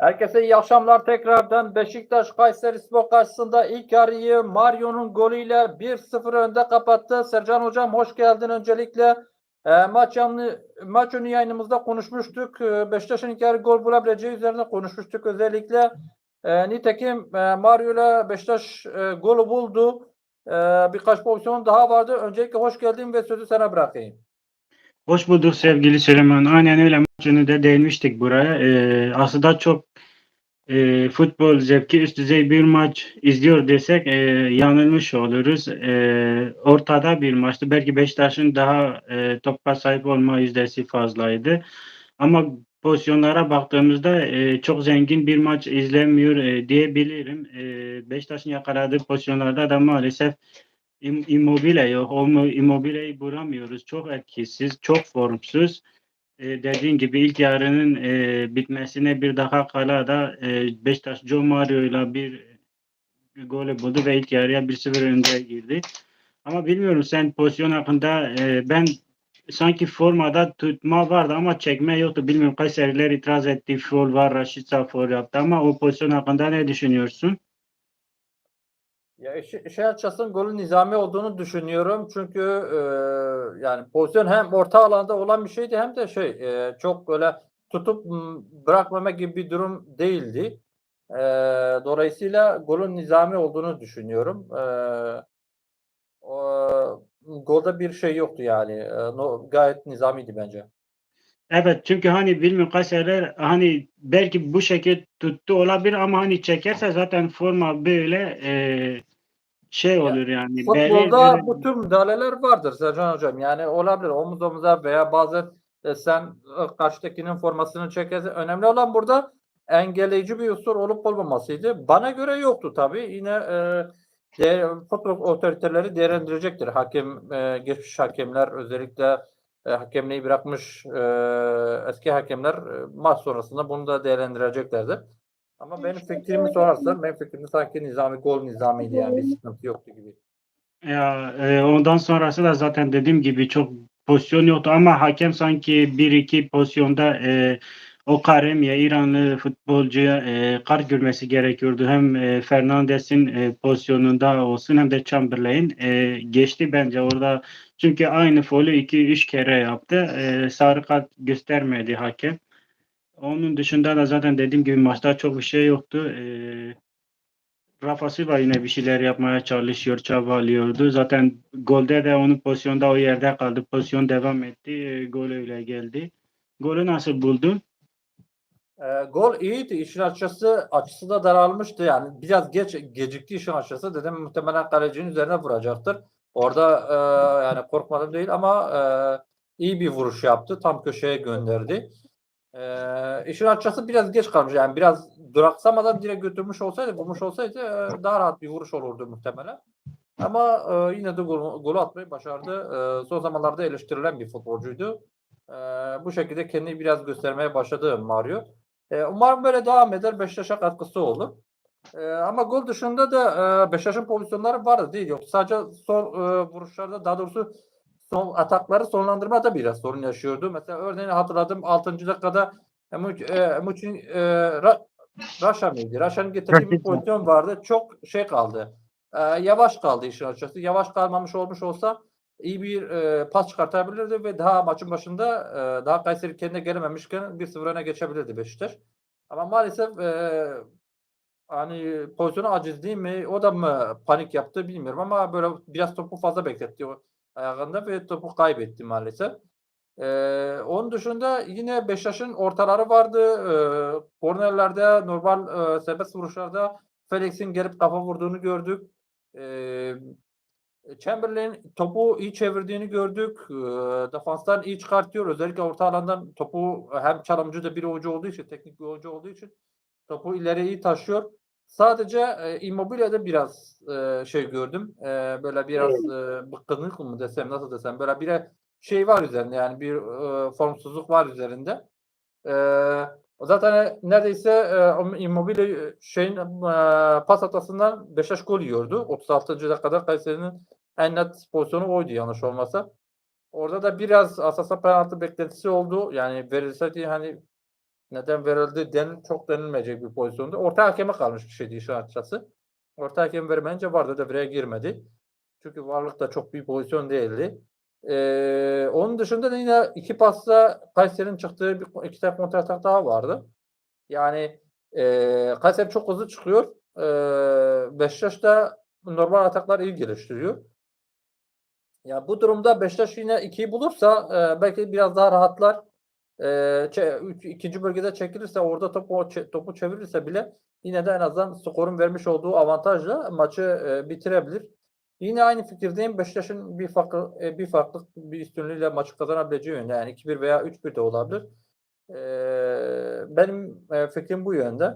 Herkese iyi akşamlar tekrardan. Beşiktaş Kayseri Spor karşısında ilk yarıyı Mario'nun golüyle 1-0 önde kapattı. Sercan Hocam hoş geldin öncelikle. E, maç yanlı, maç önü yayınımızda konuşmuştuk. E, Beşiktaş'ın ilk yarı gol bulabileceği üzerine konuşmuştuk özellikle. E, nitekim e, Mario ile Beşiktaş e, golü buldu. E, birkaç pozisyon daha vardı. Öncelikle hoş geldin ve sözü sana bırakayım. Hoş bulduk sevgili Süleyman. Aynen öyle maç önünde değinmiştik buraya. Ee, aslında çok e, futbol zevki üst düzey bir maç izliyor desek e, yanılmış oluruz. E, ortada bir maçtı. Belki Beşiktaş'ın daha e, topa sahip olma yüzdesi fazlaydı. Ama pozisyonlara baktığımızda e, çok zengin bir maç izlemiyor e, diyebilirim. E, Beşiktaş'ın yakaladığı pozisyonlarda da maalesef Immobile yok. O Immobile'yi bulamıyoruz. Çok etkisiz, çok formsuz. Ee, dediğin gibi ilk yarının e, bitmesine bir daha kala da e, Beşiktaş Joe Mario ile bir golü buldu ve ilk yarıya 1-0 önde girdi. Ama bilmiyorum sen pozisyon hakkında e, ben sanki formada tutma vardı ama çekme yoktu. Bilmiyorum Kayseriler itiraz etti. Foul var, Raşitsa foul yaptı ama o pozisyon hakkında ne düşünüyorsun? Ya açısından golün nizami olduğunu düşünüyorum. Çünkü e, yani pozisyon hem orta alanda olan bir şeydi hem de şey e, çok böyle tutup bırakmama gibi bir durum değildi. E, dolayısıyla golün nizami olduğunu düşünüyorum. E, o, golda bir şey yoktu yani. E, no, gayet nizamiydi bence. Evet çünkü hani bilmiyorum Kayseriler hani belki bu şekilde tuttu olabilir ama hani çekerse zaten forma böyle e, şey olur yani. Futbolda belli- bu tür müdahaleler vardır Sercan Hocam. Yani olabilir omuz omuza veya bazen e, sen e, karşıdakinin formasını çekersin. Önemli olan burada engelleyici bir unsur olup olmamasıydı. Bana göre yoktu tabii. Yine e, değer, futbol otoriteleri değerlendirecektir. Hakem, e, geçmiş hakemler özellikle e, hakemliği bırakmış e, eski hakemler e, maç sonrasında bunu da değerlendireceklerdir. Ama benim fikrimi sorarsan benim fikrimde sanki nizami gol nizamiydi yani bir sıkıntı yoktu gibi. Ya e, ondan sonrası da zaten dediğim gibi çok pozisyon yoktu ama hakem sanki bir iki pozisyonda e, o Karemye İranlı futbolcuya e, kart görmesi gerekiyordu. Hem e, Fernandes'in e, pozisyonunda olsun hem de Chamberlain e, geçti bence orada. Çünkü aynı faulü iki üç kere yaptı. E, sarı kart göstermedi hakem. Onun dışında da zaten dediğim gibi maçta çok bir şey yoktu. E, Rafa Silva yine bir şeyler yapmaya çalışıyor, çabalıyordu. Zaten golde de onun pozisyonda o yerde kaldı. Pozisyon devam etti. E, gol öyle geldi. Golü nasıl buldun? Ee, gol iyiydi. İşin açısı açısı da daralmıştı. Yani biraz geç gecikti işin açısı. Dedim muhtemelen kalecinin üzerine vuracaktır. Orada e, yani korkmadım değil ama e, iyi bir vuruş yaptı. Tam köşeye gönderdi. E, işin açısı biraz geç kalmış. Yani biraz duraksamadan direkt götürmüş olsaydı, bulmuş olsaydı e, daha rahat bir vuruş olurdu muhtemelen. Ama e, yine de gol, golü atmayı başardı. E, son zamanlarda eleştirilen bir futbolcuydu. E, bu şekilde kendini biraz göstermeye başladı Mario. E, umarım böyle devam eder. Beşiktaş'a katkısı olur. E, ama gol dışında da e, Beşiktaş'ın pozisyonları vardı değil yok. Sadece son e, vuruşlarda daha doğrusu son atakları sonlandırmada biraz sorun yaşıyordu. Mesela örneğin hatırladım 6. dakikada Emuç, e, Emuç'un e, Ra- Raşa mıydı? Raşa'nın getirdiği bir pozisyon vardı. Çok şey kaldı. E, yavaş kaldı işin açıkçası. Yavaş kalmamış olmuş olsa iyi bir e, pas çıkartabilirdi ve daha maçın başında e, daha Kayseri kendine gelememişken 1-0 öne geçebilirdi Beşiktaş. Ama maalesef e, hani pozisyonu aciz değil mi? O da mı panik yaptı bilmiyorum ama böyle biraz topu fazla bekletti o ayağında ve topu kaybetti maalesef. E, onun dışında yine Beşiktaş'ın ortaları vardı. E, kornerlerde normal e, serbest vuruşlarda Felix'in gelip kafa vurduğunu gördük. E, Chamberlain topu iyi çevirdiğini gördük. E, defanstan iyi çıkartıyor. Özellikle orta alandan topu hem çalımcı da bir oyuncu olduğu için, teknik bir oyuncu olduğu için topu ileriye iyi taşıyor. Sadece e, Immobile'de biraz e, şey gördüm. E, böyle biraz e, bıkkınlık mı desem, nasıl desem. Böyle bir şey var üzerinde yani bir e, formsuzluk var üzerinde. E, zaten neredeyse e, Immobile şeyin e, pas hatasından Beşiktaş gol yiyordu. 36. dakikada Kayseri'nin en net pozisyonu oydu yanlış olmasa. Orada da biraz asasa penaltı beklentisi oldu. Yani verilseydi hani neden verildi denil, çok denilmeyecek bir pozisyonda. Orta hakeme kalmış bir şeydi işin açıkçası. Orta hakem vermeyince vardı devreye girmedi. Çünkü varlık da çok bir pozisyon değildi. Ee, onun dışında da yine iki pasla Kayseri'nin çıktığı bir, iki tane kontra atak daha vardı. Yani e, Kayseri çok hızlı çıkıyor. E, Beşiktaş da normal ataklar iyi geliştiriyor. Ya bu durumda Beşiktaş yine 2'yi bulursa e, belki biraz daha rahatlar. E, ikinci bölgede çekilirse orada topu topu çevirirse bile yine de en azından skorun vermiş olduğu avantajla maçı e, bitirebilir. Yine aynı fikirdeyim. Beşiktaş'ın bir farklı e, bir farklı bir üstünlüğüyle maçı kazanabileceği yönde. Yani 2-1 veya 3-1 de olabilir. E, benim e, fikrim bu yönde.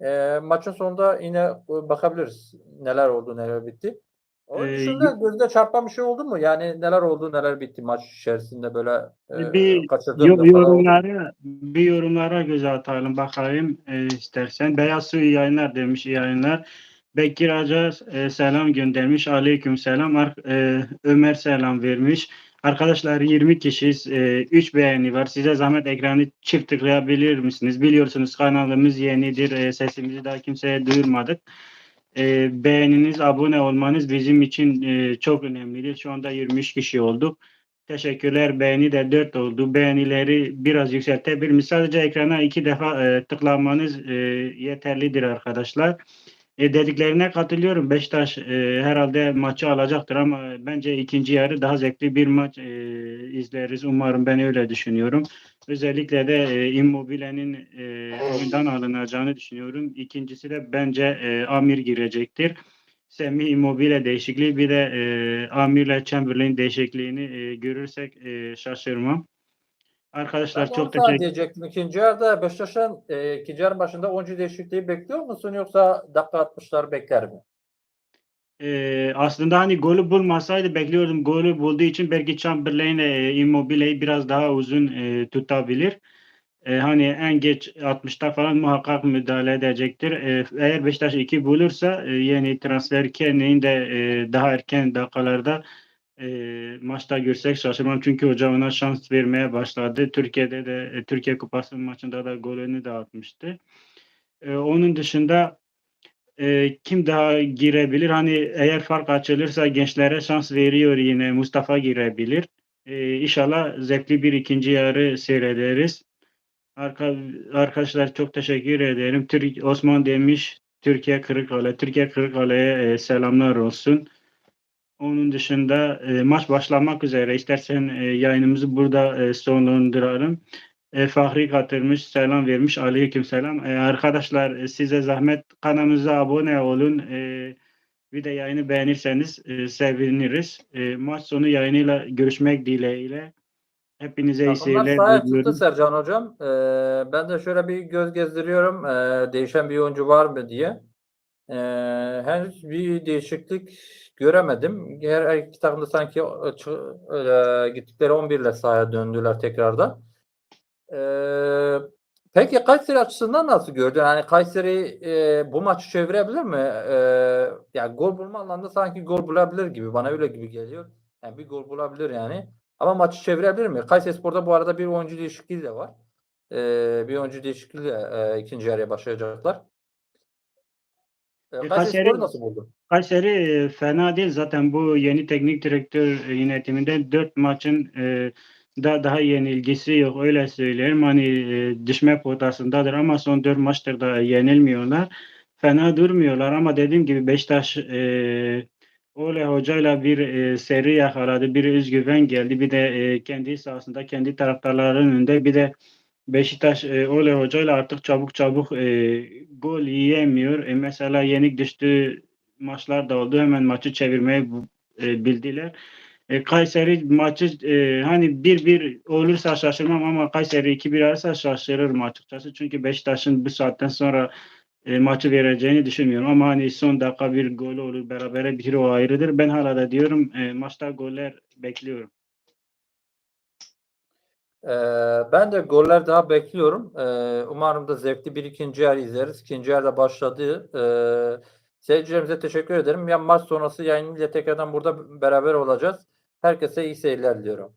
E, maçın sonunda yine e, bakabiliriz neler oldu neler bitti. Onun Ee, dışında gözde çarpan bir şey oldu mu? Yani neler oldu neler bitti maç içerisinde böyle e, Bir Yo- yorumlara bir yorumlara göz atalım bakalım e, istersen. Beyaz Su iyi yayınlar demiş iyi yayınlar. Bekir Acar e, selam göndermiş. Aleyküm selam. Ar- e, Ömer selam vermiş. Arkadaşlar 20 kişiyiz. 3 beğeni var. Size zahmet ekranı çift tıklayabilir misiniz? Biliyorsunuz kanalımız yenidir. E, sesimizi daha kimseye duyurmadık. E, beğeniniz, abone olmanız bizim için e, çok önemlidir. Şu anda 23 kişi olduk. Teşekkürler. Beğeni de 4 oldu. Beğenileri biraz yükseltebilir miyiz? Sadece ekrana iki defa e, tıklamanız e, yeterlidir arkadaşlar. E, dediklerine katılıyorum. Beşiktaş e, herhalde maçı alacaktır ama bence ikinci yarı daha zevkli bir maç e, izleriz. Umarım ben öyle düşünüyorum. Özellikle de e, Immobile'nin e, oyundan alınacağını düşünüyorum. İkincisi de bence e, Amir girecektir. Semih Immobile değişikliği bir de e, Amir'le Chamberlain değişikliğini e, görürsek e, şaşırmam. Arkadaşlar Ben çok teşekkür diyecektim. İkinci yarıda Beşiktaş'ın e, ikinci yarı başında oyuncu değişikliği bekliyor musun yoksa dakika 60'lar bekler mi? Ee, aslında hani golü bulmasaydı bekliyordum. Golü bulduğu için belki Chamberlain e, Immobile'yi biraz daha uzun e, tutabilir. E, hani en geç 60'ta falan muhakkak müdahale edecektir. E, eğer Beşiktaş 2 bulursa e, yeni transfer Kenne'yi de e, daha erken dakikalarda e, maçta görsek şaşırmam. Çünkü hoca ona şans vermeye başladı. Türkiye'de de e, Türkiye Kupası maçında da golünü de atmıştı. E, onun dışında e, kim daha girebilir? Hani eğer fark açılırsa gençlere şans veriyor yine Mustafa girebilir. E, inşallah zevkli bir ikinci yarı seyrederiz. Arka, arkadaşlar çok teşekkür ederim. Türk, Osman demiş Türkiye Kırıkkale. Türkiye Kırıkkale'ye e, selamlar olsun. Onun dışında e, maç başlamak üzere. İstersen e, yayınımızı burada e, sonlandıralım. E, Fahri katılmış, selam vermiş. Aleyküm selam. E, arkadaşlar e, size zahmet kanalımıza abone olun. E, bir de yayını beğenirseniz e, seviniriz. E, maç sonu yayınıyla görüşmek dileğiyle. Hepinize iyi seyirler diliyorum. Sercan Hocam. Ee, ben de şöyle bir göz gezdiriyorum. ee, değişen bir oyuncu var mı diye. Ee, henüz bir değişiklik göremedim. Her iki takım da sanki e, e, gittikleri 11 ile sahaya döndüler tekrardan. Ee, peki Kayseri açısından nasıl gördün? Yani Kayseri e, bu maçı çevirebilir mi? Ee, yani gol bulma anlamda sanki gol bulabilir gibi. Bana öyle gibi geliyor. Yani bir gol bulabilir yani. Ama maçı çevirebilir mi? Kayserispor'da bu arada bir oyuncu değişikliği de var. Ee, bir oyuncu değişikliğiyle e, ikinci yarıya başlayacaklar. Ee, Kayseri- nasıl buldun? Kayseri e, fena değil zaten bu yeni teknik direktör e, yönetiminde dört maçın e, da daha yenilgisi yok öyle söyleyelim. Hani e, düşme potasındadır ama son dört maçtır da yenilmiyorlar. Fena durmuyorlar ama dediğim gibi Beşiktaş e, Ole hocayla bir e, seri yakaladı. Bir özgüven geldi. Bir de e, kendi sahasında kendi taraftarların önünde bir de Beşiktaş e, Ole hocayla artık çabuk çabuk e, gol yiyemiyor. E, mesela yenik düştüğü maçlar da oldu. Hemen maçı çevirmeyi bu- e, bildiler. E, Kayseri maçı e, hani 1-1 olursa şaşırmam ama Kayseri 2-1 alırsa şaşırırım açıkçası. Çünkü Beşiktaş'ın bu saatten sonra e, maçı vereceğini düşünmüyorum. Ama hani son dakika bir gol olur, berabere bitirir o ayrıdır. Ben hala da diyorum e, maçta goller bekliyorum. Ee, ben de goller daha bekliyorum. Ee, umarım da zevkli bir ikinci yarı izleriz. İkinci yarıda başladı. Ee, seyircilerimize teşekkür ederim. Ya maç sonrası yayınıyla tekrardan burada beraber olacağız. Herkese iyi seyirler diliyorum.